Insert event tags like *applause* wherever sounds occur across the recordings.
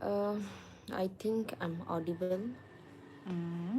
Uh, I think I'm audible. Mm.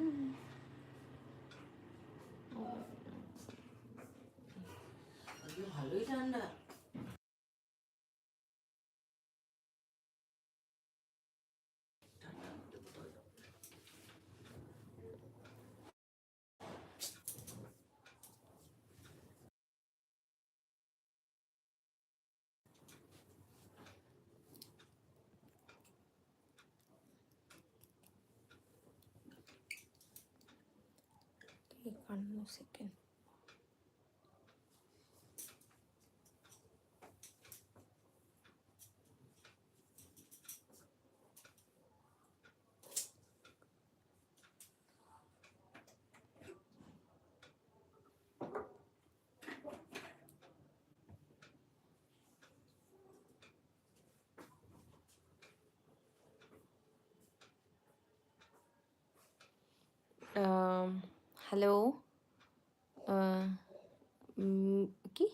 Second. Um, hello. কি?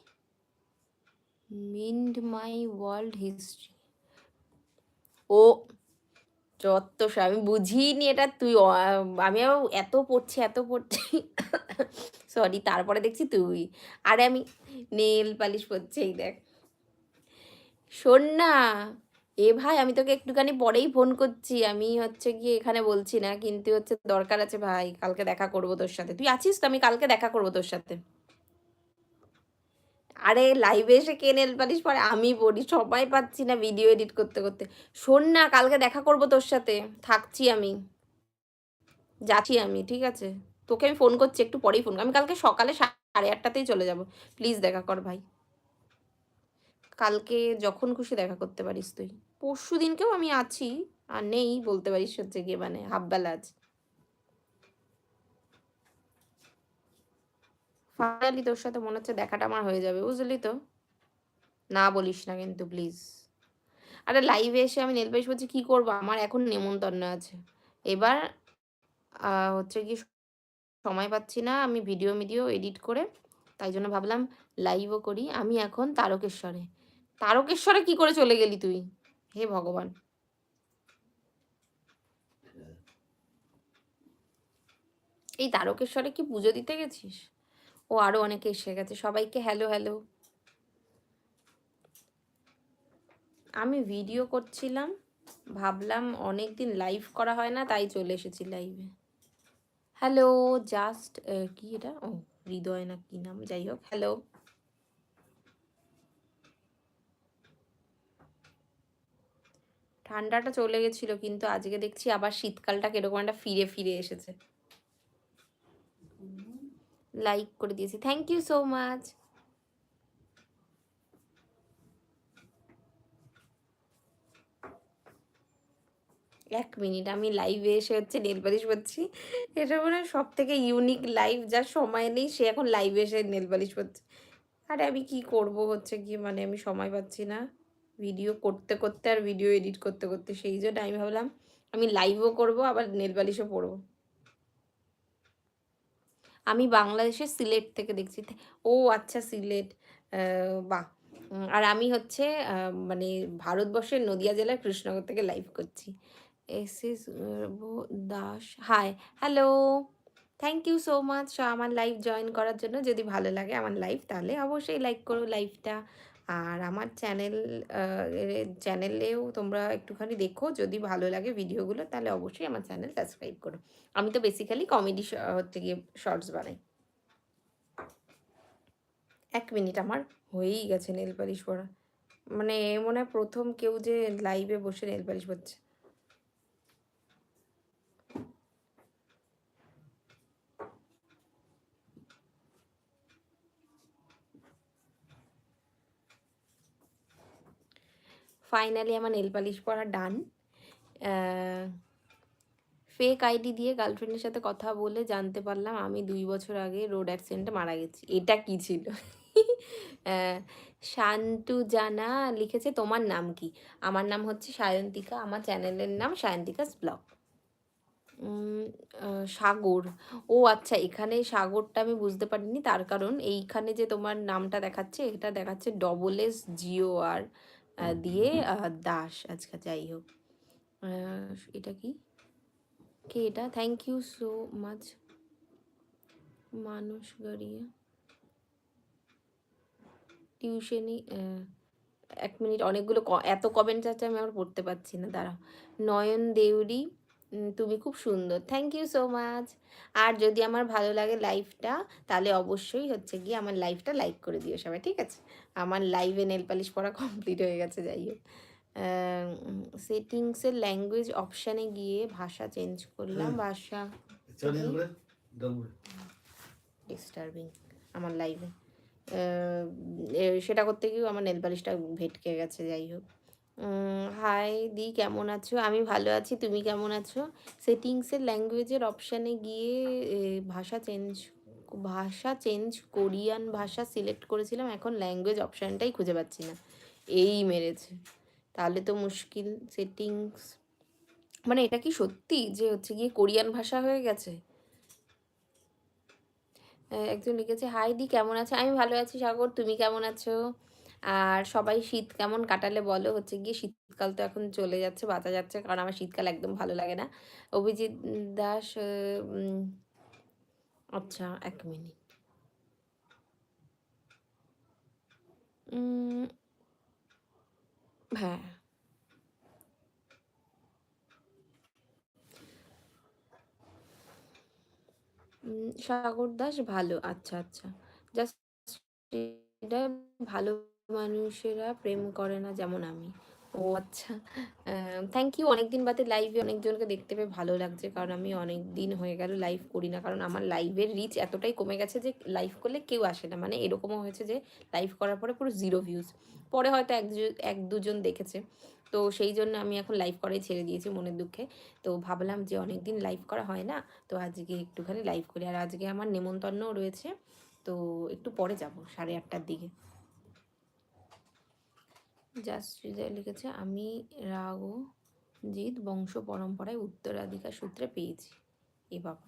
Mind my world history ও, যত আমি বুঝিনি এটা, তুই আমিও এত পড়ছি এত পড়ছি। সরি তারপরে দেখছি তুই। আরে আমি নেল পালিশ পরছি এই দেখ। শোন না এ ভাই, আমি তোকে একটুখানি পরেই ফোন করছি। আমি হচ্ছে গিয়ে এখানে বলছি না, কিন্তু হচ্ছে দরকার আছে ভাই, কালকে দেখা করব তোর সাথে। তুই আছিস তো? আমি কালকে দেখা করব তোর সাথে। আরে লাইভে এসে কে নেল পালিশ পরে? আমি পড়ি, সবাই পাচ্ছি না ভিডিও এডিট করতে করতে। শোন না, কালকে দেখা করব তোর সাথে। থাকছি আমি। যাচ্ছি আমি, ঠিক আছে? তোকে আমি ফোন করছি, একটু পরেই ফোন আমি কালকে সকালে সাড়ে আটটাতেই চলে যাব। প্লিজ দেখা কর ভাই। কালকে যখন খুশি দেখা করতে পারিস তুই। পরশু দিনকেও আমি আছি, আর নেই বলতে পারিস হচ্ছে গিয়ে মানে হাফবেলা আছে ফাইনালি তোর সাথে মনে হচ্ছে দেখাটা আমার হয়ে যাবে, বুঝলি তো? না বলিস না কিন্তু প্লিজ আরে লাইভে এসে আমি নেল পালিশ বলছি, কী করব? আমার এখন নেমন্তন্ন আছে। এবার হচ্ছে কি সময় পাচ্ছি না আমি ভিডিও মিডিও এডিট করে, তাই জন্য ভাবলাম লাইভও করি। আমি এখন তারকেশ্বরে। তারকেশ্বরে কি করে চলে গেলি তুই? হে ভগবান। এই তারকেশ্বরে কি পুজো দিতে গেছিস? ও আরও অনেকে এসে গেছে, সবাইকে হ্যালো হ্যালো আমি ভিডিও করছিলাম, ভাবলাম অনেক দিন লাইভ করা হয় না, তাই চলে এসেছি লাইভে হ্যালো জাস্ট কি এটা? ও, হৃদয় না কি নাম? যাই হোক হ্যালো ঠান্ডাটা চলে গেছিল, কিন্তু আজকে দেখছি আবার শীতকালটা কীরকম একটা ফিরে ফিরে এসেছে। লাইক করে দিয়েছি। থ্যাংক ইউ সো মাচ এক মিনিট আমি লাইভে এসে হচ্ছে নেল পালিশ করছি। এটা মনে হয় সব থেকে ইউনিক লাইভ যার সময় নেই, সে এখন লাইভে এসে নেল পালিশ করছে। আরে আমি কি করব হচ্ছে কি মানে আমি সময় পাচ্ছি না। ভিডিও করতে করতে আর ভিডিও এডিট করতে করতে, সেই জন্য আমি ভাবলাম আমি লাইভও করব, আবার নেল পালিশও পরবো। আমি বাংলাদেশের সিলেট থেকে দেখছি। ও আচ্ছা সিলেট। বাহ। আর আমি হচ্ছে মানে ভারতবর্ষের নদিয়া জেলার কৃষ্ণনগর থেকে লাইভ করছি। S S Das hi hello thank you so much আমার লাইভ জয়েন করার জন্য। যদি ভালো লাগে আমার লাইভ তাহলে অবশ্যই লাইক করো লাইভটা আর আমার চ্যানেল চ্যানেলেও তোমরা একটুখানি দেখো, যদি ভালো লাগে ভিডিওগুলো, তাহলে অবশ্যই আমার চ্যানেল সাবস্ক্রাইব করো। আমি তো বেসিক্যালি কমেডি হচ্ছে গিয়ে শর্টস বানাই। এক মিনিট, আমার হয়েই গেছে নেল পালিশ পরা। মানে মনে হয় প্রথম কেউ যে লাইভে বসে নেল পালিশ পরছে। ফাইনালি আমার নেল পালিশ পরা ডান ফেক আইডি দিয়ে গার্লফ্রেন্ডের সাথে কথা বলে জানতে পারলাম আমি দুই বছর আগে রোড অ্যাক্সিডেন্টে মারা গেছি। এটা কি ছিল? *laughs* শান্তু জানা লিখেছে, তোমার নাম কি? আমার নাম হচ্ছে সায়ন্তিকা, আমার চ্যানেলের নাম সায়ন্তিকাস ব্লগ। সাগর। ও আচ্ছা এখানে সাগরটা আমি বুঝতে পারিনি, তার কারণ এইখানে যে তোমার নামটা দেখাচ্ছে, এটা দেখাচ্ছে ডবল এস জিও আর দিয়ে দাস আজকে যাই হোক। এটা কি? কে এটা? থ্যাংক ইউ সো মাচ মানুষ গড়িয়া। টিউশনি এক মিনিট অনেকগুলো এত কমেন্ট আছে আমি আবার পড়তে পারছি না দাঁড়াও। নয়ন দেউরি তুমি খুব সুন্দর। থ্যাংক ইউ সো মাচ আর যদি আমার ভালো লাগে লাইভটা তাহলে অবশ্যই হচ্ছে গিয়ে আমার লাইভটা লাইক করে দিও সবাই ঠিক আছে? আমার লাইভে নেল পালিশ পড়া কমপ্লিট হয়ে গেছে যাই হোক। সেটিংসের ল্যাঙ্গুয়েজ অপশানে গিয়ে ভাষা চেঞ্জ করলাম ভাষা চালিয়ে ডিস্টার্বিং আমার লাইভে সেটা করতে গিয়েও আমার নেল পালিশটা ভেটকে গেছে যাই হোক। হাই দি, কেমন আছো? আমি ভালো আছি, তুমি কেমন আছো? সেটিংসের ল্যাঙ্গুয়েজের অপশানে গিয়ে ভাষা চেঞ্জ ভাষা চেঞ্জ কোরিয়ান ভাষা সিলেক্ট করেছিলাম, এখন ল্যাঙ্গুয়েজ অপশানটাই খুঁজে পাচ্ছি না। এই মেরেছে। তাহলে তো মুশকিল সেটিংস মানে এটা কি সত্যি যে হচ্ছে গিয়ে কোরিয়ান ভাষা হয়ে গেছে? একজন লিখেছে হাই দি, কেমন আছে? আমি ভালো আছি, সাগর, তুমি কেমন আছো? আর সবাই শীত কেমন কাটালে বলো? হচ্ছে গিয়ে শীতকাল তো এখন চলে যাচ্ছে, বাঁচা যাচ্ছে। কারণ আমার শীতকাল একদম ভালো লাগে না। অভিজিৎ দাস আচ্ছা এক মিনিট। হ্যাঁ। সাগর দাস ভালো আচ্ছা আচ্ছা। জাস্ট ভালো মানুষেরা প্রেম করে না যেমন আমি। ও আচ্ছা থ্যাংক ইউ অনেকদিন বাদে লাইভে অনেকজনকে দেখতে পেয়ে ভালো লাগছে কারণ আমি অনেক দিন হয়ে গেল লাইভ করি না। কারণ আমার লাইভের রিচ এতটাই কমে গেছে যে লাইভ করলে কেউ আসে না। মানে এরকমও হয়েছে যে লাইভ করার পরে পুরো জিরো ভিউজ পরে হয়তো এক এক দুজন দেখেছে। তো সেই জন্য আমি এখন লাইভ করাই ছেড়ে দিয়েছি মনের দুঃখে। তো ভাবলাম যে অনেক দিন লাইভ করা হয় না। তো আজকে একটুখানি লাইভ করি। আর আজকে আমার নেমন্তন্নও রয়েছে। তো একটু পরে যাব সাড়ে আটটার দিকে। হৃদয় লিখেছে আমি রাগ জিৎ বংশ পরম্পরায় উত্তরাধিকার সূত্রে পেয়েছি। এ বাবা।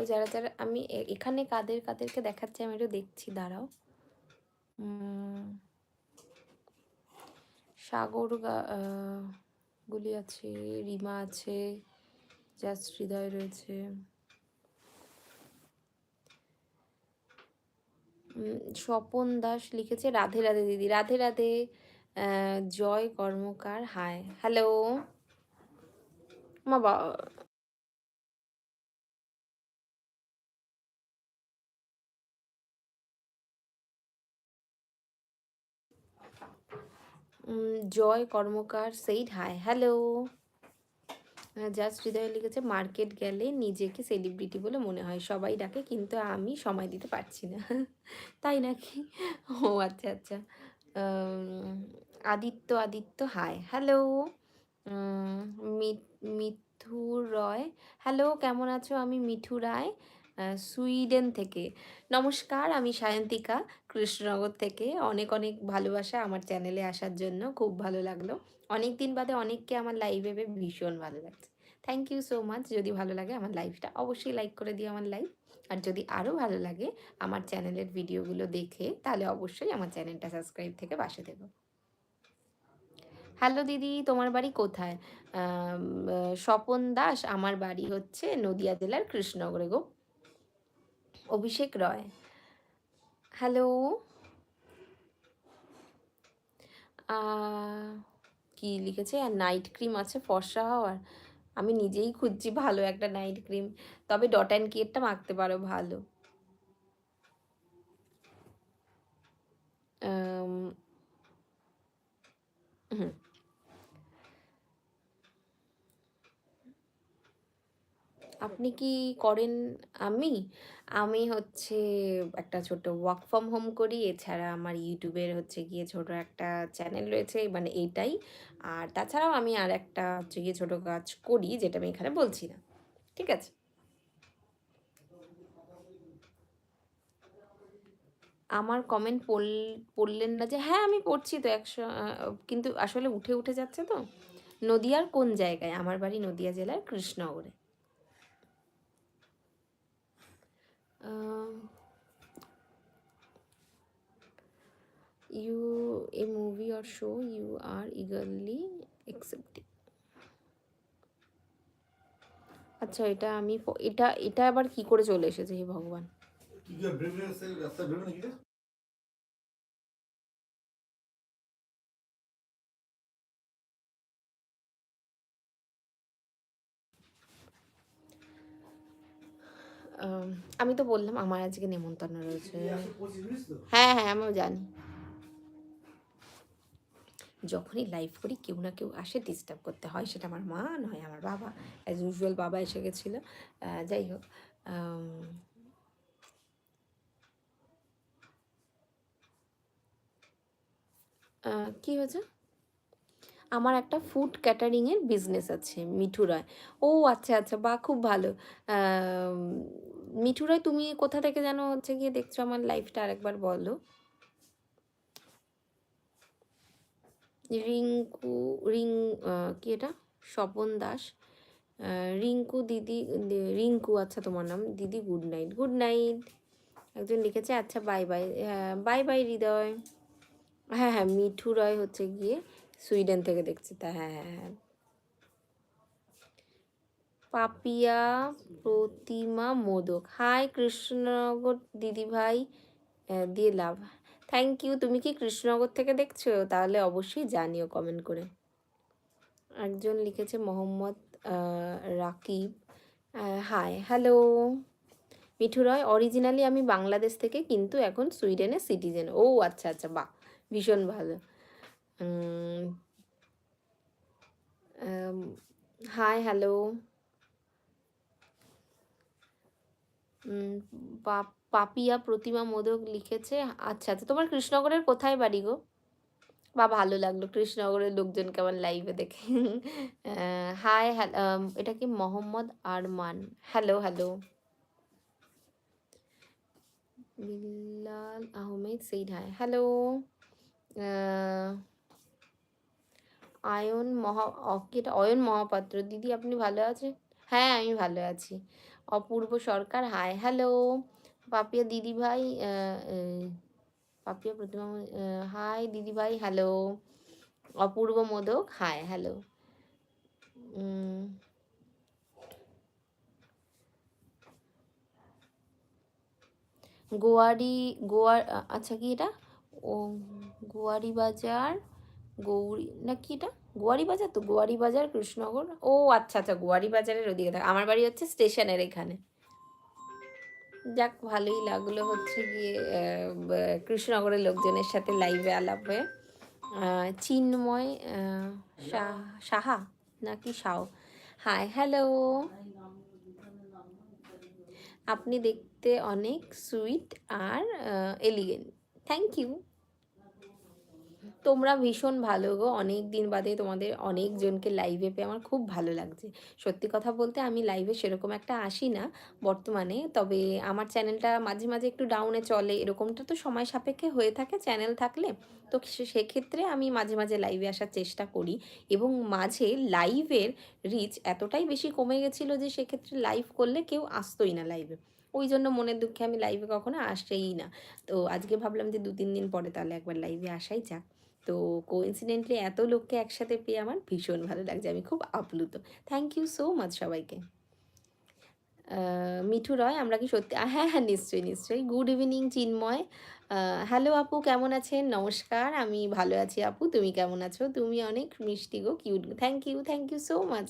আহ, আরও যারা যারা আমি এখানে কাদের কাদেরকে দেখাচ্ছি আমি একটু দেখছি দাঁড়াও। সাগর গুলি আছে রিমা আছে জাস্ট হৃদয় রয়েছে। স্বপন দাস লিখেছে রাধে রাধে দিদি রাধে রাধে জয় কর্মকার হায় হ্যালো। মা Joy Karmakar said, hi, hello. Just Hridoy লিখেছে, মার্কেট গেলে নিজেকে সেলিব্রিটি বলে মনে হয়। সবাই ডাকে, কিন্তু আমি সময় দিতে পারছি না। *laughs* তাই নাকি? ও আচ্ছা আচ্ছা। Aditya Aditya, hi, hello. Mithu Roy, hello, কেমন আছো? আমি মিঠু রায়। সুইডেন থেকে। নমস্কার, আমি সায়ন্তিকা, কৃষ্ণনগর থেকে। অনেক অনেক ভালোবাসা আমার চ্যানেলে আসার জন্য। খুব ভালো লাগল। অনেক দিন বাদে অনেককে আমার লাইভে ভীষণ ভালো লাগছে। থ্যাংক ইউ সো মাচ যদি ভালো লাগে আমার লাইভটা অবশ্যই লাইক করে দিও আমার লাইভ আর যদি আরও ভালো লাগে আমার চ্যানেলের ভিডিওগুলো দেখে, তাহলে অবশ্যই আমার চ্যানেলটা সাবস্ক্রাইব থেকে বাসে দেবো হ্যালো দিদি, তোমার বাড়ি কোথায়? স্বপন দাস, আমার বাড়ি হচ্ছে নদিয়া জেলার কৃষ্ণনগরে গো। অভিষেক রয়। হ্যালো কি লিখেছে? আর নাইট ক্রিম আছে, ফর্সা হওয়ার। আমি নিজেই খুঁজছি ভালো একটা নাইট ক্রিম তবে ডট অ্যান্ড কেটটা মাখতে পারো ভালো। হুম। আপনি কি করেন আমি? আমি হচ্ছে একটা ছোট ওয়ার্ক ফ্রম হোম করি। এছাড়া আমার ইউটিউবের হচ্ছে গিয়ে ছোট একটা চ্যানেল রয়েছে মানে এইটাই। আর তাছাড়াও আমি আর একটা হচ্ছে গিয়ে ছোটো কাজ করি, যেটা আমি এখানে বলছি না। ঠিক আছে? আমার কমেন্ট পড়ল পড়লেন না যে হ্যাঁ আমি পড়ছি তো একশো কিন্তু আসলে উঠে উঠে যাচ্ছে তো? নদিয়ার কোন জায়গায়? আমার বাড়ি নদিয়া জেলার কৃষ্ণনগরে। You a movie or show you are eagerly accepting আচ্ছা এটা আমি এটা এটা আবার কি করে চলে এসেছে হে ভগবান? আম, তো বললাম আমার আজকে নেমন্তন্ন রয়েছে? হ্যাঁ হ্যাঁ আমিও জানি যখনই লাইভ করি কেউ না কেউ আসে ডিস্টার্ব করতে। হয় সেটা আমার মা, নয় আমার বাবা। অ্যাজ ইউজুয়াল বাবা এসে গেছিল। যাই হোক কি হয়েছে? আমার একটা ফুড ক্যাটারিংয়ের বিজনেস আছে, মিঠু রায়। ও আচ্ছা আচ্ছা বা খুব ভালো। মিঠু রায়, তুমি কোথা থেকে যেন হচ্ছে গিয়ে দেখছ আমার লাইফটা আরেকবার বলো। রিঙ্কু, রিং কি এটা? স্বপন দাস। রিঙ্কু দিদি রিঙ্কু আচ্ছা তোমার নাম? দিদি গুড নাইট গুড নাইট একজন লিখেছে আচ্ছা বাই বাই হ্যাঁ বাই বাই হৃদয়। হ্যাঁ হ্যাঁ মিঠু রয় হচ্ছে গিয়ে সুইডেন থেকে দেখছি তা হ্যাঁ হ্যাঁ হ্যাঁ। পাপিয়া প্রতিমা মোদক। হাই কৃষ্ণনগর দিদিভাই দিয়ে লাভ। থ্যাংক ইউ তুমি কি কৃষ্ণনগর থেকে দেখছ? তাহলে অবশ্যই জানিও কমেন্ট করে। একজন লিখেছে Mohammad Rakib hi hello Mithu Roy originally আমি বাংলাদেশ থেকে, কিন্তু এখন সুইডেনের সিটিজেন ও আচ্ছা আচ্ছা বাহ, ভীষণ ভালো। হাই হ্যালো পাপিয়া প্রতিমা মোদক লিখেছে। আচ্ছা আচ্ছা তোমার কৃষ্ণনগরের কোথায় বাড়ি গো? বা ভালো লাগল কৃষ্ণনগরের লোকজন কেমন লাইভে দেখে। হাই এটা কি Mohammad Arman? Hello hello Billal Ahmed said hi hello Ayan মহা এটা অয়ন মহাপাত্র, দিদি আপনি ভালো আছেন? হ্যাঁ আমি ভালো আছি। অপূর্ব সরকার হাই হ্যালো পাপিয়া দিদি ভাই পাপিয়া প্রতিমা হাই দিদি ভাই hello Apurba Modak hi hello গোয়ারি গোয়ার আচ্ছা কি এটা? ও, গোয়ারি বাজার, গৌরী, না কি এটা? গোয়ারি বাজার তো? গোয়ারি বাজার, কৃষ্ণনগর? ও আচ্ছা আচ্ছা গোয়ারি বাজারের ওদিকে থাকে। আমার বাড়ি হচ্ছে স্টেশনের এখানে। যাক, ভালোই লাগল হচ্ছে গিয়ে কৃষ্ণনগরের লোকজনের সাথে লাইভে আলাপ হয়ে। চিন্ময় সাহা নাকি সাও? হাই হ্যালো আপনি দেখতে অনেক সুইট আর এলিগেন্ট থ্যাংক ইউ তোমরা ভীষণ ভালো গো। অনেক দিন বাদে তোমাদের অনেকজনকে লাইভে পেয়ে আমার খুব ভালো লাগছে। সত্যি কথা বলতে আমি লাইভে সেরকম একটা আসি না বর্তমানে। তবে আমার চ্যানেলটা মাঝে মাঝে একটু ডাউনে চলে। এরকমটা তো সময় সাপেক্ষে হয়ে থাকে চ্যানেল থাকলে। তো সেক্ষেত্রে আমি মাঝে মাঝে লাইভে আসার চেষ্টা করি। এবং মাঝে লাইভের রিচ এতটাই বেশি কমে গেছিল যে সেক্ষেত্রে লাইভ করলে কেউ আসতোই না লাইভে ওই জন্য মনের দুঃখে আমি লাইভে কখনো আসেই না। তো আজকে ভাবলাম যে দু, তিন দিন পরে তাহলে একবার লাইভে আসাই যাক। তো কোইন্সিডেন্টলি এত লোককে একসাথে পেয়ে আমার ভীষণ ভালো লাগছে, আমি খুব আপ্লুত। থ্যাংক ইউ সো মাচ সবাইকে। মিঠু রয়, আমরা কি সত্যি? হ্যাঁ হ্যাঁ নিশ্চয়ই নিশ্চয়ই। গুড ইভিনিং চিন্ময়। হ্যালো আপু, কেমন আছেন? নমস্কার, আমি ভালো আছি আপু, তুমি কেমন আছো? তুমি অনেক মিষ্টি গো cute thank you thank you so much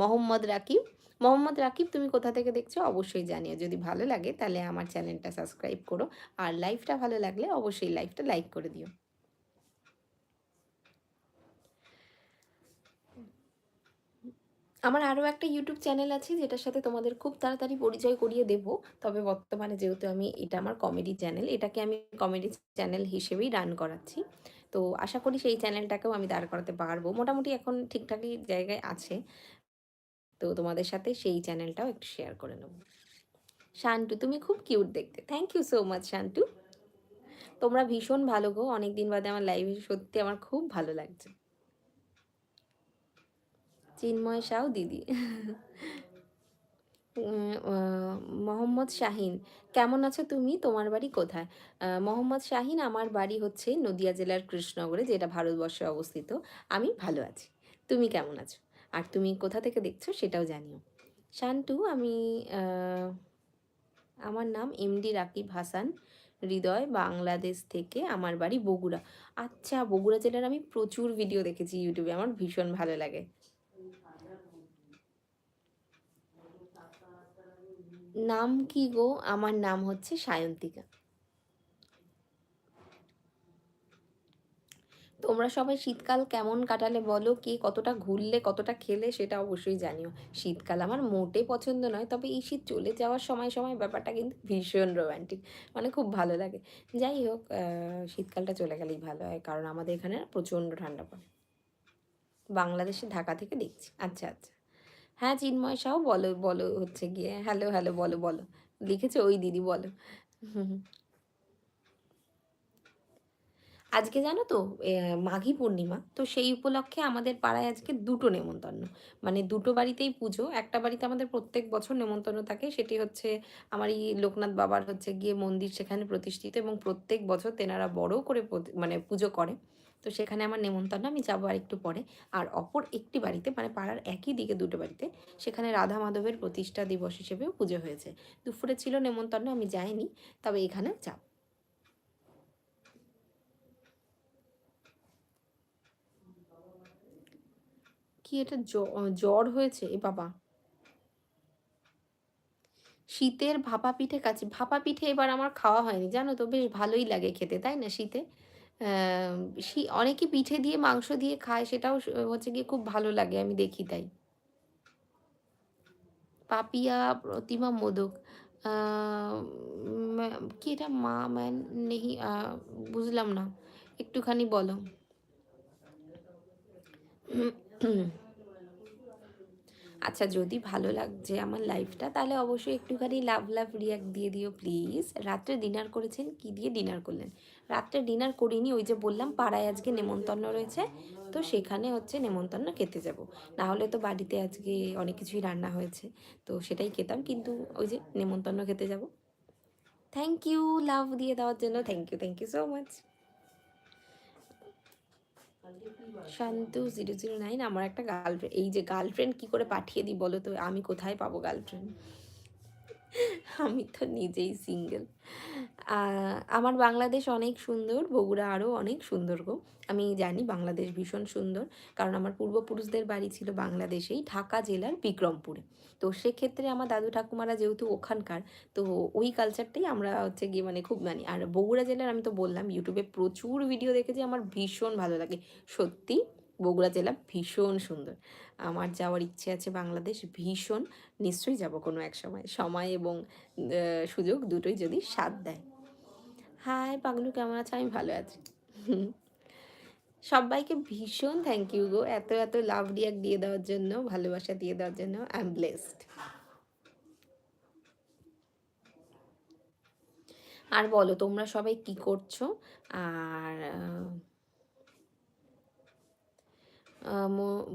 Mohammad Rakib. Mohammad Rakib, তুমি কোথা থেকে দেখছ? অবশ্যই জানিও। যদি ভালো লাগে, তাহলে আমার চ্যানেলটা সাবস্ক্রাইব করো। আর লাইভটা ভালো লাগলে অবশ্যই লাইভটা লাইক করে দিও। আমার আরও একটা ইউটিউব চ্যানেল আছে, যেটার সাথে তোমাদের খুব তাড়াতাড়ি পরিচয় করিয়ে দেব। তবে বর্তমানে যেহেতু আমি এটা আমার কমেডি চ্যানেল এটাকে আমি কমেডি চ্যানেল হিসেবেই রান করাচ্ছি। তো আশা করি সেই চ্যানেলটাকেও আমি দাঁড় করাতে পারব। মোটামুটি এখন ঠিকঠাকই জায়গায় আছে। তো তোমাদের সাথে সেই চ্যানেলটাও একটু শেয়ার করে নেব। শান্টু তুমি খুব কিউট দেখতে। Thank you so much Shantu তোমরা ভীষণ ভালো গো। অনেক দিন বাদে আমার লাইভে সত্যি আমার খুব ভালো লাগছে। চিন্ময় সাউ দিদি। মোহাম্মদ শাহিন, কেমন আছো তুমি? তোমার বাড়ি কোথায়? মোহাম্মদ শাহিন, আমার বাড়ি হচ্ছে নদিয়া জেলার কৃষ্ণনগরে, যেটা ভারতবর্ষে অবস্থিত। আমি ভালো আছি। তুমি কেমন আছো? আর তুমি কোথা থেকে দেখছ সেটাও জানিও। শান্টু আমি আমার নাম এমডি রাকিব হাসান। হৃদয় বাংলাদেশ থেকে আমার বাড়ি বগুড়া। আচ্ছা বগুড়া জেলার আমি প্রচুর ভিডিও দেখেছি ইউটিউবে, আমার ভীষণ ভালো লাগে। নাম কি গো? আমার নাম হচ্ছে সায়ন্তিকা। তোমরা সবাই শীতকাল কেমন কাটালে বলো? কে কতটা ঘুরলে, কতটা খেলে সেটা অবশ্যই জানিও। শীতকাল আমার মোটে পছন্দ নয়, তবে এই শীত চলে যাওয়ার সময় সময় ব্যাপারটা কিন্তু ভীষণ রোমান্টিক মানে খুব ভালো লাগে। যাই হোক শীতকালটা চলে গেলেই ভালো হয়, কারণ আমাদের এখানে প্রচণ্ড ঠান্ডা পড়ে। বাংলাদেশে ঢাকা থেকে দেখছি। আচ্ছা আচ্ছা। হ্যাঁ চিন্ময় সাও বলো বলো হচ্ছে গিয়ে। হ্যালো হ্যালো বলো বলো। লিখেছে ওই দিদি, বলো। আজকে জানো তো মাঘী পূর্ণিমা। তো সেই উপলক্ষে আমাদের পাড়ায় আজকে দুটো নেমন্তন্ন। মানে দুটো বাড়িতেই পুজো, একটা বাড়িতে আমাদের প্রত্যেক বছর নেমন্তন্ন থাকে। সেটি হচ্ছে আমার এই লোকনাথ বাবার হচ্ছে গিয়ে মন্দির সেখানে প্রতিষ্ঠিত এবং প্রত্যেক বছর তেনারা বড় করে মানে পুজো করে। তো সেখানে আমার নেমন্তন্ন আমি যাব আর একটু পরে। আর অপর একটি বাড়িতে মানে পাড়ার একই দিকে দুটো বাড়িতে, সেখানে রাধা মাধবের প্রতিষ্ঠা দিবস হিসেবেও পুজো হয়েছে। দুপুরে ছিল নেমন্তন্ন, আমি যাইনি, তবে এখানে যাব। কি এটা জ্বর হয়েছে? এ বাবা। শীতের ভাপা পিঠে কাছে ভাপা পিঠে এবার আমার খাওয়া হয়নি, জানো তো, বেশ ভালোই লাগে খেতে, তাই না শীতে? শী- অনেকে পিঠে দিয়ে, মাংস দিয়ে খায়, সেটাও হচ্ছে গিয়ে খুব ভালো লাগে, আমি দেখি তাই। পাপিয়া, প্রতিমা মোদক কি এটা? মা, ম্যান, নেহি বুঝলাম না, একটুখানি বলো। আচ্ছা যদি ভালো লাগছে আমার লাইফটা, তাহলে অবশ্যই একটুখানি লাভ লাভ রিয়াক্ট দিয়ে দিও প্লিজ রাত্রে ডিনার করেছেন, কি দিয়ে ডিনার করলেন? রাত্রে ডিনার করিনি, ওই যে বললাম পাড়ায় আজকে নেমন্তন্ন রয়েছে, তো সেখানে হচ্ছে নেমন্তন্ন খেতে যাব। না হলে তো বাড়িতে আজকে অনেক কিছুই রান্না হয়েছে, তো সেটাই খেতাম, কিন্তু ওই যে নেমন্তন্ন খেতে যাব। থ্যাংক ইউ লাভ দিয়ে দেওয়ার জন্য thank you thank you so much Shantu zero zero nine আমার একটা গার্লফ্রেন্ড এই যে গার্লফ্রেন্ড কি করে পাঠিয়ে দিই বলো তো? আমি কোথায় পাবো গার্লফ্রেন্ড আমি তো নিজেই সিঙ্গেল আমার বাংলাদেশ অনেক সুন্দর, বগুড়া আরও অনেক সুন্দর গো। আমি জানি বাংলাদেশ ভীষণ সুন্দর, কারণ আমার পূর্বপুরুষদের বাড়ি ছিল বাংলাদেশেই, ঢাকা জেলার বিক্রমপুরে। তো সেক্ষেত্রে আমার দাদু ঠাকুমারা যেহেতু ওখানকার, তো ওই কালচারটাই আমরা হচ্ছে গিয়ে মানে খুব মানি আর বগুড়া জেলার আমি তো বললাম ইউটিউবে প্রচুর ভিডিও দেখেছি, আমার ভীষণ ভালো লাগে। সত্যি? বগুড়া জেলা ভীষণ সুন্দর। আমার যাওয়ার ইচ্ছে আছে বাংলাদেশ, ভীষণ। নিশ্চয়ই যাব কোনো এক সময়। সময় এবং সুযোগ দুটোই যদি সাথ দেয়। হাই পাগলু, কেমন আছে? আমি ভালো আছি। সবাইকে ভীষণ থ্যাংক ইউ গো। এত এত লাভ রিয়াক্ট দিয়ে দেওয়ার জন্য, ভালোবাসা দিয়ে দেওয়ার জন্য আই এম ব্লেসড আর বলো, তোমরা সবাই কি করছ? আর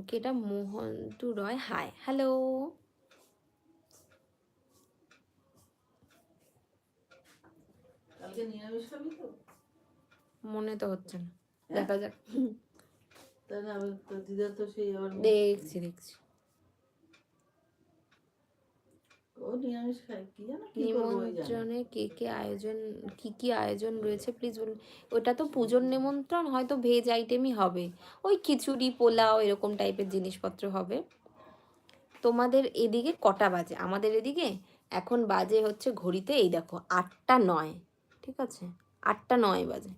কেটা মোহন্তু রয় হাই হ্যালো। মনে তো হচ্ছে না দেখা যাক। দেখছি দেখছি ও নিরামিষ খায় কি জানো কি করব ওই জানে নিমন্ত্রণে কে কে আয়োজন, কি কি আয়োজন রয়েছে প্লিজ বলুন। ওটা তো পুজোর নিমন্ত্রণ, হয়তো ভেজ আইটেমই হবে। ওই খিচুড়ি, পোলাও, এরকম টাইপের জিনিসপত্র হবে। তোমাদের এদিকে কটা বাজে? আমাদের এদিকে এখন বাজে হচ্ছে ঘড়িতে, এই দেখো, আটটা নয়, ঠিক আছে? আটটা নয় বাজে।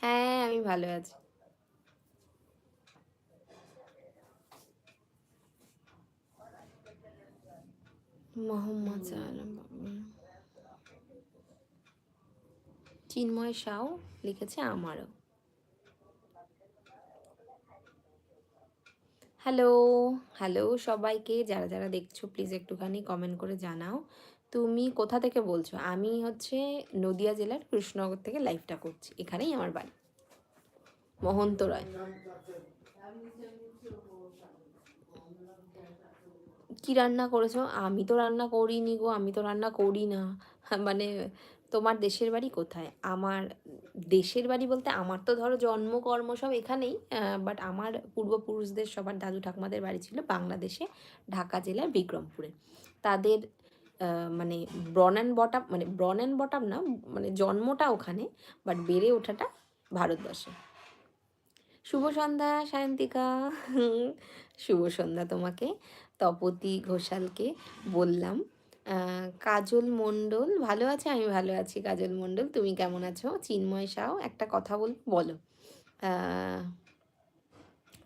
হ্যাঁ আমি ভালো আছি। মোহাম্মদ আলম চিন্ময় সাউ লিখেছে আমারও। হ্যালো হ্যালো সবাইকে যারা যারা দেখছ প্লিজ একটুখানি কমেন্ট করে জানাও। তুমি কোথা থেকে বলছো? আমি হচ্ছে নদিয়া জেলার কৃষ্ণনগর থেকে লাইভটা করছি। এখানেই আমার বাড়ি। মহন্ত রায়। কি রান্না করেছ? আমি তো রান্না করিনি গো, আমি তো রান্না করি না। মানে তোমার দেশের বাড়ি কোথায়? আমার দেশের বাড়ি বলতে আমার তো ধরো জন্মকর্ম সব এখানেই বাট আমার পূর্বপুরুষদের সবার দাদু ঠাকুমাদের বাড়ি ছিল বাংলাদেশে, ঢাকা জেলার বিক্রমপুরে। তাদের মানে ব্রন অ্যান্ড বটাম মানে ব্রন অ্যান্ড বটাম না মানে জন্মটা ওখানে বাট বেড়ে ওঠাটা ভারতবর্ষে। শুভ সন্ধ্যা, সায়ন্তিকা। শুভ সন্ধ্যা তোমাকে। তপতি ঘোষালকে বললাম কাজল মণ্ডল, ভালো আছে? আমি ভালো আছি, কাজল মণ্ডল, তুমি কেমন আছো? চিন্ময় সাও একটা কথা বল, বলো।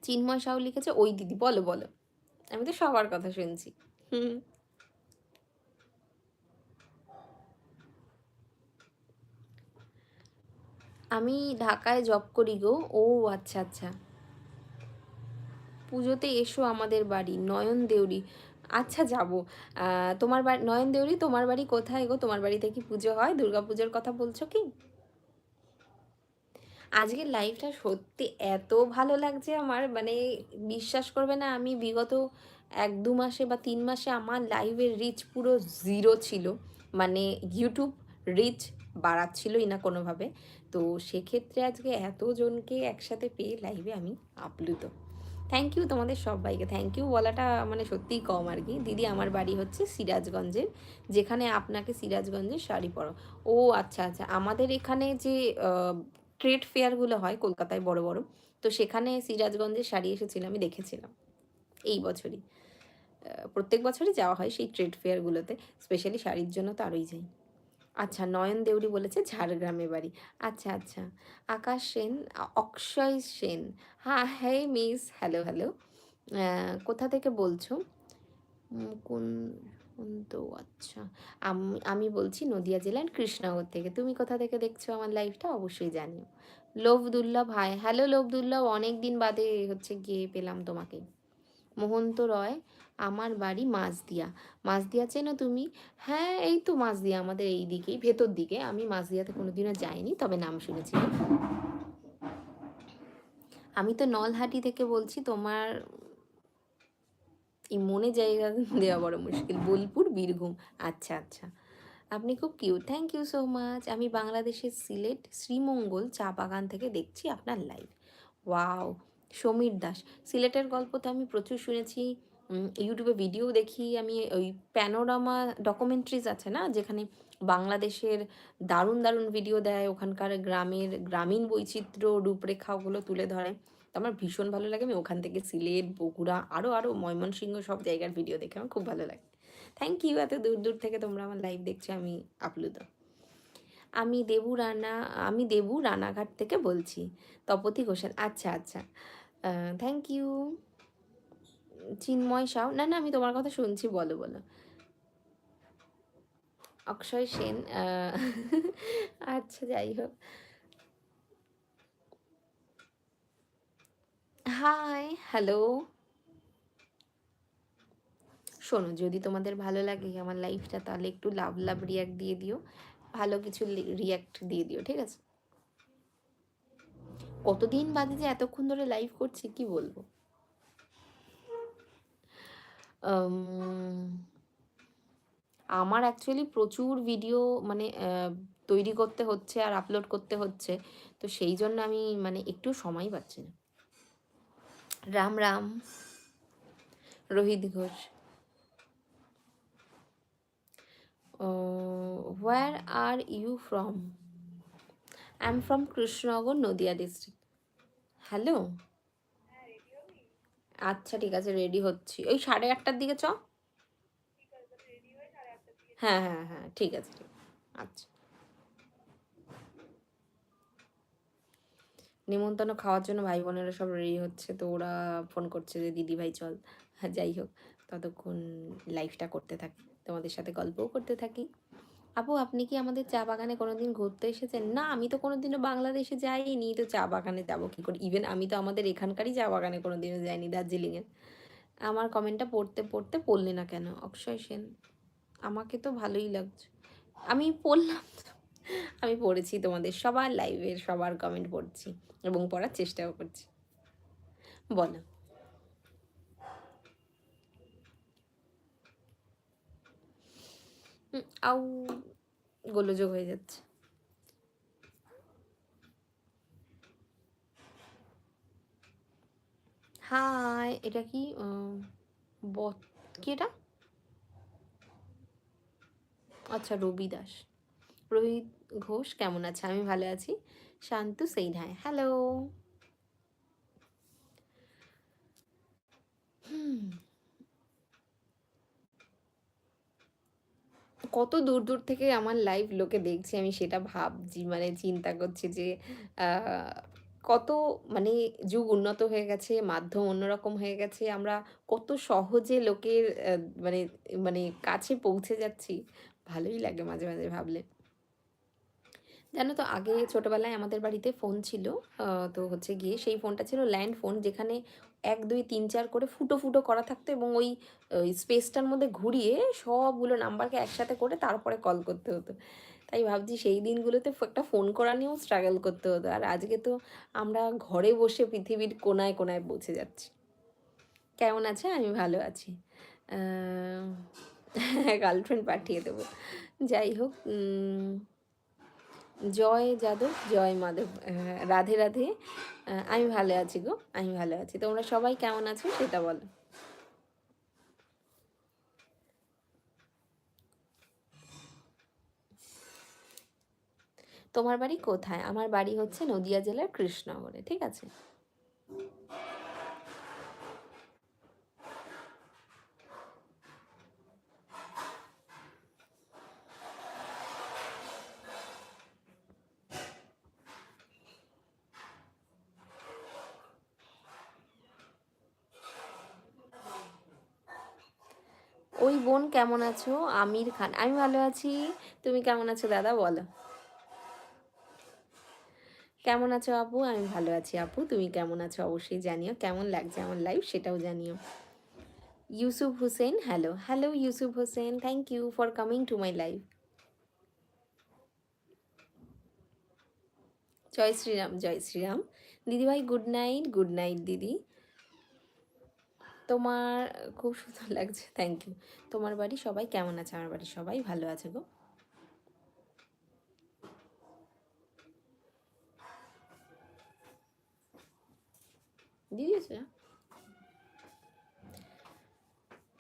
চিন্ময় সাও লিখেছে, ওই দিদি, বলো বলো। আমি তো সবার কথা শুনছি। হুম। আমি ঢাকায় জব করি গো। ও আচ্ছা আচ্ছা। পুজোতে এসো আমাদের বাড়ি নয়ন দেউরি আচ্ছা যাব। তোমার বাড়ি নয়ন দেউরি তোমার বাড়ি কোথায় গো? তোমার বাড়িতে কি পুজো হয়? দুর্গা পুজোর কথা বলছো কি? আজকের লাইভটা সত্যি এত ভালো লাগছে আমার মানে বিশ্বাস করবে না আমি বিগত এক দু মাসে বা তিন মাসে আমার লাইভের রিচ পুরো জিরো ছিল। মানে ইউটিউব রিচ বাড়াচ্ছিলই না কোনোভাবে। তো সেক্ষেত্রে আজকে এতজনকে একসাথে পেয়ে লাইভে আমি আপ্লুত। থ্যাংক ইউ তোমাদের সবাইকে। থ্যাংক ইউ বলাটা মানে সত্যিই কম আর কি। দিদি আমার বাড়ি হচ্ছে সিরাজগঞ্জের, যেখানে আপনাকে সিরাজগঞ্জের শাড়ি পরো। ও আচ্ছা আচ্ছা। আমাদের এখানে যে ট্রেড ফেয়ারগুলো হয় কলকাতায় বড় বড়, তো সেখানে সিরাজগঞ্জের শাড়ি এসেছিল, আমি দেখেছিলাম। এই বছরই। প্রত্যেক বছরই যাওয়া হয় সেই ট্রেড ফেয়ারগুলোতে স্পেশালি শাড়ির জন্য তো আরোই যাই। আচ্ছা নয়ন দেউরি বলেছে ঝাড়গ্রামে বাড়ি। আচ্ছা আচ্ছা। আকাশ সেন অক্ষয় সেন। হ্যাঁ হ্যাঁ মিস, হ্যালো হ্যালো। কোথা থেকে বলছো? কোন তো আচ্ছা। আমি আমি বলছি নদিয়া জেলার কৃষ্ণনগর থেকে। তুমি কোথা থেকে দেখছ আমার লাইফটা অবশ্যই জানিও। লোভদুল্লাভ হাই হ্যালো লোভদুল্লাভ অনেক দিন বাদে হচ্ছে গিয়ে পেলাম তোমাকে। মোহন্ত রয় আমার বাড়ি মাঝদিয়া মাঝদিয়া চেনো তুমি? হ্যাঁ এই তো মাঝদিয়া আমাদের এই দিকেই, ভেতর দিকে। আমি মাঝদিয়াতে কোনোদিনও যাইনি, তবে নাম শুনেছি। আমি তো নলহাটি থেকে বলছি, তোমার এই মনে জায়গা দেওয়া বড় মুশকিল। বোলপুর, বীরভূম। আচ্ছা আচ্ছা। আপনি খুব cute thank you so much আমি বাংলাদেশের সিলেট, শ্রীমঙ্গল, চা বাগান থেকে দেখছি আপনার লাইভ ওয়াও সমীর দাস। সিলেটের গল্প তো আমি প্রচুর শুনেছি। ইউটিউবে ভিডিও দেখি আমি, ওই প্যানোরামা ডকুমেন্টারিজ আছে না? যেখানে বাংলাদেশের দারুণ দারুণ ভিডিও দেয়, ওখানকার গ্রামের গ্রামীণ বৈচিত্র্য, রূপরেখা ওগুলো তুলে ধরে। তো আমার ভীষণ ভালো লাগে, আমি ওখান থেকে সিলেট, বগুড়া আরও আরও ময়মনসিংহ সব জায়গার ভিডিও দেখে আমার খুব ভালো লাগে। থ্যাংক ইউ এত দূর দূর থেকে তোমরা আমার লাইভ দেখছ, আমি আপ্লুত আমি দেবু রানা, আমি দেবু রানাঘাট থেকে বলছি, তপতি ঘোষাল। আচ্ছা আচ্ছা। থ্যাংক ইউ চিন্ময় সাউ না না, আমি তোমার কথা শুনছি, বলো বলো। অক্ষয় সেন *laughs* আচ্ছা যাই হোক। Hi, hello. শোনো, যদি তোমাদের ভালো লাগে আমার লাইফটা, তাহলে একটু লাভ লাভ রিয়াক্ট দিয়ে দিও। ভালো কিছু রিয়াক্ট দিয়ে দিও, ঠিক আছে? কতদিন বাদে যে এতক্ষণ ধরে লাইভ করছি, কি বলব? আমার অ্যাকচুয়ালি প্রচুর ভিডিও মানে তৈরি করতে হচ্ছে আর আপলোড করতে হচ্ছে। তো সেই জন্য আমি মানে একটু সময় পাচ্ছি না। Ram Ram. Rohit Ghosh. Where are you from I am from Krishnanagar Nadia district hello আচ্ছা ঠিক আছে রেডি হচ্ছি। ওই সাড়ে আটটার দিকে চ। হ্যাঁ হ্যাঁ হ্যাঁ ঠিক আছে ঠিক। আচ্ছা। নিমন্ত্রণ খাওয়ার জন্য ভাই বোনেরা সব রেডি হচ্ছে তো ওরা ফোন করছে যে দিদি ভাই চল। হ্যাঁ, যাই হোক ততক্ষণ লাইফটা করতে থাকি। তোমাদের সাথে গল্পও করতে থাকি। আপু, আপনি কি আমাদের চা বাগানে কোনোদিন ঘুরতে এসেছেন? না, আমি তো কোনোদিনও বাংলাদেশে যাইনি। তো চা বাগানে যাব কী করে? ইভেন আমি তো আমাদের এখানকারই চা বাগানে কোনোদিনও যাইনি দার্জিলিংয়ের আমার কমেন্টটা পড়তে পড়তে পড়লে না কেন? অক্ষয় সেন, আমাকে তো ভালোই লাগছে। আমি পড়লাম আমি পড়েছি তোমাদের সবার লাইভের সবার কমেন্ট পড়ছি এবং পড়ার চেষ্টাও করছি। বলো। আউ গোলযোগ হয়ে যাচ্ছে। হাই, এটা কি কি এটা? আচ্ছা রবি দাস। রোহিত ঘোষ, কেমন আছে? আমি ভালো আছি। শান্তু সেইন হাই হ্যালো কত দূর দূর থেকে আমার লাইভ লোকে দেখছে আমি সেটা ভাবছি মানে চিন্তা করছি যে কত মানে যুগ উন্নত হয়ে গেছে, মাধ্যম অন্যরকম হয়ে গেছে, আমরা কত সহজে লোকের মানে মানে কাছে পৌঁছে যাচ্ছি। ভালোই লাগে মাঝে মাঝে ভাবলে। জানো তো, আগে ছোটোবেলায় আমাদের বাড়িতে ফোন ছিল তো হচ্ছে গিয়ে সেই ফোনটা ছিল ল্যান্ড ফোন যেখানে এক, দুই, তিন, চার করে ফুটো ফুটো করা থাকতো এবং ওই স্পেসটার মধ্যে ঘুরিয়ে সবগুলো নাম্বারকে একসাথে করে তারপরে কল করতে হতো। তাই ভাবছি সেই দিনগুলোতে একটা ফোন করা নিয়েও স্ট্রাগল করতে হতো। আর আজকে তো আমরা ঘরে বসে পৃথিবীর কোনায় কোনায় পৌঁছে যাচ্ছি। কেমন আছে? আমি ভালো আছি। গার্লফ্রেন্ড *laughs* পাঠিয়ে দেবো। যাই হোক জয় যাদব, জয় মাধব। রাধে রাধে। আমি ভালো আছি গো, আমি ভালো আছি। তোমরা সবাই কেমন আছো সেটা বলো। তোমার বাড়ি কোথায়? আমার বাড়ি হচ্ছে নদিয়া জেলার কৃষ্ণনগরে, ঠিক আছে? বোন, কেমন আছো? আমির খান। আমি ভালো আছি। তুমি কেমন আছো দাদা, বলো। কেমন আছো আপু? আমি ভালো আছি আপু। তুমি কেমন আছো অবশ্যই জানিও। কেমন লাগছে আমার লাইভ সেটাও জানিও। Yusuf Hossain hello hello Yusuf Hossain. Thank you for coming to my live জয় শ্রীরাম জয় শ্রীরাম। দিদিভাই গুড নাইট গুড নাইট দিদি। তোমার, খুব সুন্দর লাগছে থ্যাংক ইউ তোমার বাড়ি সবাই কেমন আছে? আমার বাড়ি সবাই ভালো আছে গো।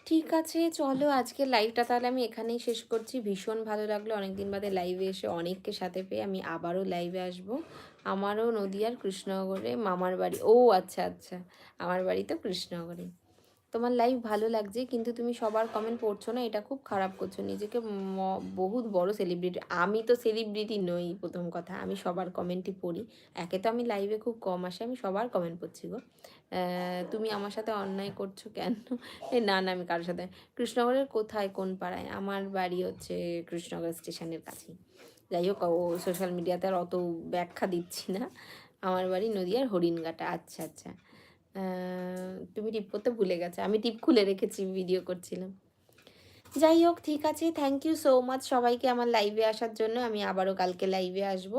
ঠিক আছে, চলো আজকে লাইভটা তাহলে আমি এখানেই শেষ করছি। ভীষণ ভালো লাগল, অনেকদিন বাদে লাইভে এসে অনেককে সাথে পেয়ে আমি আবারও লাইভে আসব। আমারও নদিয়ার কৃষ্ণনগরে মামার বাড়ি। ও আচ্ছা আচ্ছা আমার বাড়ি তো কৃষ্ণনগরে। তোমার লাইভ ভালো লাগছে, কিন্তু তুমি সবার কমেন্ট পড়ছো না, এটা খুব খারাপ করছ। নিজেকে বহুত বড় সেলিব্রিটি আমি তো সেলিব্রিটি নই প্রথম কথা, আমি সবার কমেন্টই পড়ি। একে তো আমি লাইভে খুব কম আসে, আমি সবার কমেন্ট পড়ছি গো। তুমি আমার সাথে অন্যায় করছ কেন? না না, আমি কারোর সাথে, কৃষ্ণনগরের কোথায়, কোন পাড়ায়? আমার বাড়ি হচ্ছে কৃষ্ণনগর স্টেশনের কাছেই। যাই হোক, ও সোশ্যাল মিডিয়াতে আর অত ব্যাখ্যা দিচ্ছি না। আমার বাড়ি নদীয়ার হরিণঘাটা আচ্ছা আচ্ছা। তুমি টিপ করতে ভুলে গেছো। আমি টিপ খুলে রেখেছি ভিডিও করছিলাম। যাই হোক, ঠিক আছে। থ্যাংক ইউ সো মাচ সবাইকে আমার লাইভে আসার জন্য। আমি আবারও কালকে লাইভে আসব।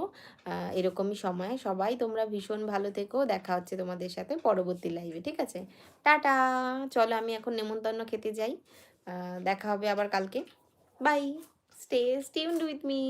এরকমই সময়। সবাই, তোমরা ভীষণ ভালো থেকো। দেখা হচ্ছে তোমাদের সাথে পরবর্তী লাইভে ঠিক আছে? টাটা! চলো, আমি এখন নেমন্তন্ন খেতে যাই। দেখা হবে আবার কালকে। Bye stay tuned with me